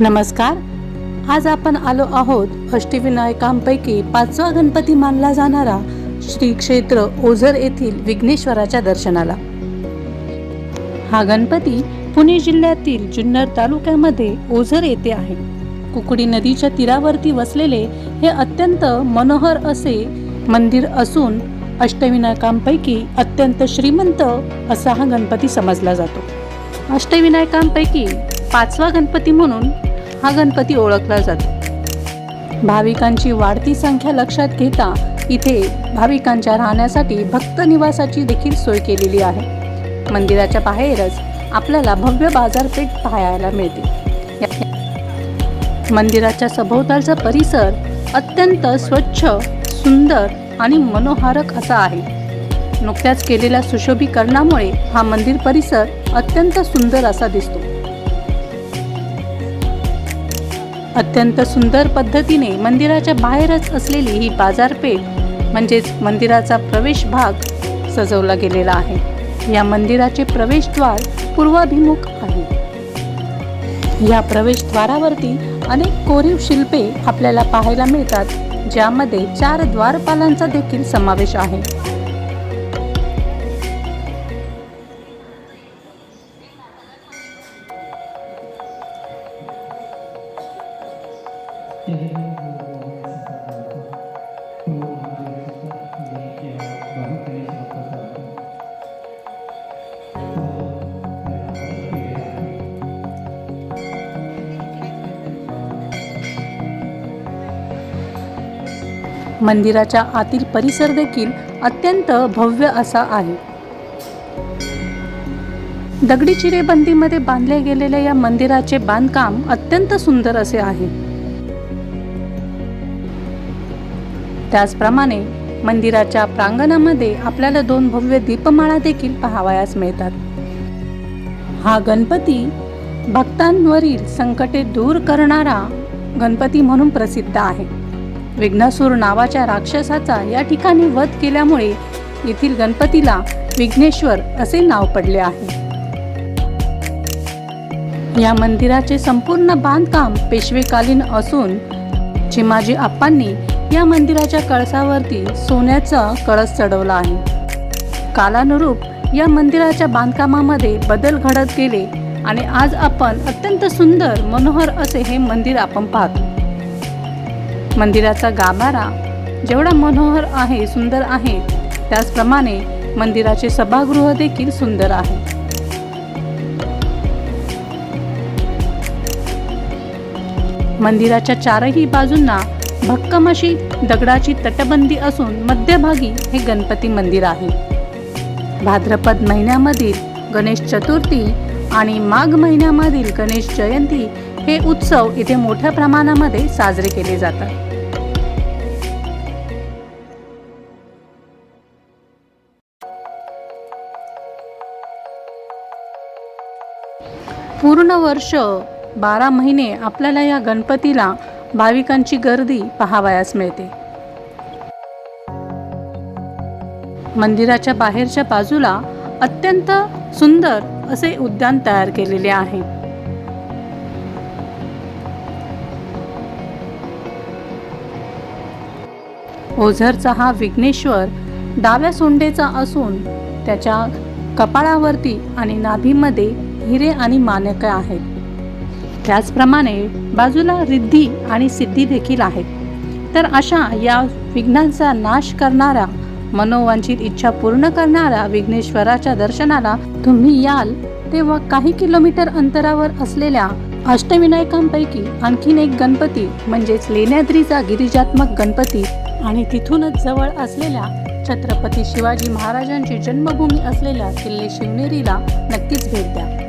नमस्कार. आज आपण आलो आहोत अष्टविनायकांपैकी पाचवा गणपती मानला जाणारा श्री क्षेत्र ओझर येथील विघ्नेश्वराच्या दर्शनाला. हा गणपती पुणे जिल्ह्यातील जुन्नर तालुक्यामध्ये ओझर येथे आहे. कुकडी नदीच्या तीरावरती वसलेले हे अत्यंत मनोहर असे मंदिर असून अष्टविनायकांपैकी अत्यंत श्रीमंत असा हा गणपती समजला जातो. अष्टविनायकांपैकी पाचवा गणपती म्हणून हा गणपती ओळखला जातो. भाविकांची वाढती संख्या लक्षात घेता इथे भाविकांच्या राहण्यासाठी भक्त निवासाची देखील सोय केलेली आहे. मंदिराच्या बाहेरच आपल्याला भव्य बाजारपेठ पाहायला मिळते. मंदिराच्या सभोवतालचा परिसर अत्यंत स्वच्छ सुंदर आणि मनोहारक असा आहे. नुकत्याच केलेल्या सुशोभीकरणामुळे हा मंदिर परिसर अत्यंत सुंदर असा दिसतो. अत्यंत सुंदर पद्धतीने मंदिराच्या बाहेरच असलेली ही बाजारपेठ म्हणजेच मंदिराचा प्रवेश भाग सजवला गेलेला आहे. या मंदिराचे प्रवेशद्वार पूर्वाभिमुख आहे. या प्रवेशद्वारावरती अनेक कोरीव शिल्पे आपल्याला पाहायला मिळतात ज्यामध्ये चार द्वारपालांचा देखील समावेश आहे. मंदिराच्या आतील परिसर देखील अत्यंत भव्य असा आहे. दगडी चिरेबंदीमध्ये बांधले गेलेल्या या मंदिराचे बांधकाम अत्यंत सुंदर असे आहे. त्याचप्रमाणे मंदिराच्या प्रांगणामध्ये आपल्याला दोन भव्य दीपमाळा देखील पाहावयास मिळतात. हा गणपती भक्तांवरील संकटे दूर करणारा गणपती म्हणून प्रसिद्ध आहे. विघ्नासूर नावाच्या राक्षसाचा या ठिकाणी वध केल्यामुळे येथील गणपतीला विघ्नेश्वर असे नाव पडले आहे. या मंदिराचे संपूर्ण बांधकाम पेशवेकालीन असून चिमाजी आप्पांनी या मंदिराच्या कळसावरती सोन्याचा कळस चढवला आहे. कालानुरूप या मंदिराच्या बांधकामामध्ये बदल घडत गेले आणि आज आपण अत्यंत सुंदर मनोहर असे हे मंदिर आपण पाहतो. मंदिराचा गाभारा जेवढा मनोहर आहे सुंदर आहे त्याचप्रमाणे मंदिराचे सभागृह देखील सुंदर आहे. मंदिराच्या चारही बाजूंना भक्कम अशी दगडाची तटबंदी असून मध्यभागी हे गणपती मंदिर आहे. भाद्रपद महिन्यामधील गणेश चतुर्थी आणि माघ महिन्यामधील गणेश जयंती हे उत्सव इथे मोठ्या प्रमाणामध्ये साजरे केले जातात. पूर्ण वर्ष बारा महिने आपल्याला या गणपतीला भाविकांची गर्दी पाहावयास मिळते. मंदिराच्या बाहेरच्या बाजूला अत्यंत सुंदर असे उद्यान तयार केलेले आहे. ओझरचा हा विघ्नेश्वर डाव्या सोंडेचा असून त्याच्या कपाळावरती आणि नाभीमध्ये हिरे आणि मानक आहेत. त्याचप्रमाणे बाजूला रिद्धी आणि सिद्धी देखील आहेत. तर अशा या विघ्नांचा नाश करणारा मनोवांछित इच्छा पूर्ण करणाऱ्या विघ्नेश्वराच्या दर्शनाला तुम्ही याल तेव्हा काही किलोमीटर अंतरावर असलेल्या अष्टविनायकांपैकी आणखीन एक गणपती म्हणजेच लेण्याद्रीचा गिरिजात्मक गणपती आणि तिथूनच जवळ असलेल्या छत्रपती शिवाजी महाराजांची जन्मभूमी असलेल्या किल्ले शिवनेरीला नक्कीच भेट द्या.